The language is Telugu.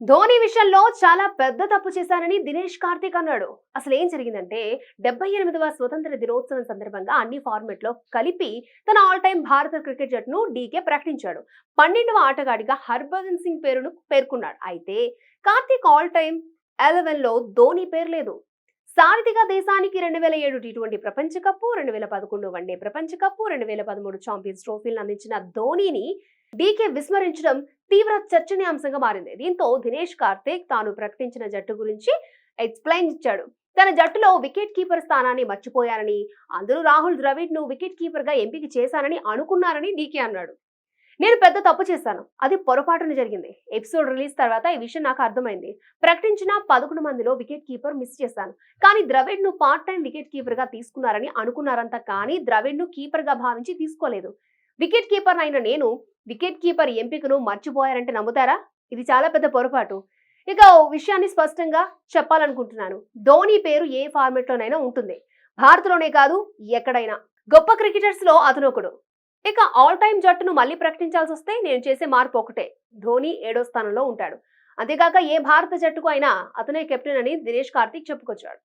ధోని విషయంలో చాలా పెద్ద తప్పు చేశానని దినేష్ కార్తీక్ అన్నాడు. అసలు ఏం జరిగిందంటే డెబ్బై ఎనిమిదవ స్వతంత్ర దినోత్సవం సందర్భంగా అన్ని ఫార్మెట్లో కలిపి తన ఆల్ టైమ్ భారత క్రికెట్ జట్టును డీకే ప్రకటించాడు. పన్నెండవ ఆటగాడిగా హర్భజన్ సింగ్ పేరును పేర్కొన్నాడు. అయితే కార్తీక్ ఆల్ టైమ్ ఎలెవెన్లో ధోని పేరు లేదు. సారథిగా దేశానికి రెండు వేల ఏడు టీ ట్వంటీ ప్రపంచ కప్పు రెండు వేల పదకొండు వన్డే ప్రపంచ కప్పు రెండు వేల పదమూడు ఛాంపియన్స్ ట్రోఫీలను అందించిన ధోనీని డీకే విస్మరించడం తీవ్ర చర్చనీయాంశంగా మారింది. దీంతో దినేష్ కార్తీక్ తాను ప్రకటించిన జట్టు గురించి ఎక్స్ప్లెయిన్ ఇచ్చాడు తన జట్టులో వికెట్ కీపర్ స్థానాన్ని మర్చిపోయారని అందరూ రాహుల్ ద్రవిడ్ను వికెట్ కీపర్గా ఎంపిక చేశానని అనుకున్నారని డీకే అన్నాడు. నేను పెద్ద తప్పు చేశాను. అది పొరపాటున జరిగింది. ఎపిసోడ్ రిలీజ్ తర్వాత ఈ విషయం నాకు అర్థమైంది. ప్రకటించిన పదకొండు మందిలో వికెట్ కీపర్ మిస్ చేశాను. కానీ ద్రవిడ్ను పార్ట్ టైం వికెట్ కీపర్గా తీసుకున్నారని అనుకున్నారంత కానీ ద్రవిడ్ను కీపర్గా భావించి తీసుకోలేదు. వికెట్ కీపర్ అయిన నేను వికెట్ కీపర్ ఎంపికను మర్చిపోయారంటే నమ్ముతారా? ఇది చాలా పెద్ద పొరపాటు. ఇక ఓ విషయాన్ని స్పష్టంగా చెప్పాలనుకుంటున్నాను. ధోని పేరు ఏ ఫార్మెట్లోనైనా ఉంటుంది. భారత్లోనే కాదు ఎక్కడైనా. గొప్ప క్రికెటర్స్లో అతను ఒకడు ఇక ఆల్ టైమ్ జట్టును మళ్ళీ ప్రకటించాల్సి వస్తే నేను చేసే మార్పు ఒకటే. ధోని ఏడో స్థానంలో ఉంటాడు. అంతేకాక ఏ భారత జట్టుకు అయినా అతనే కెప్టెన్ అని దినేష్ కార్తీక్ చెప్పుకొచ్చాడు.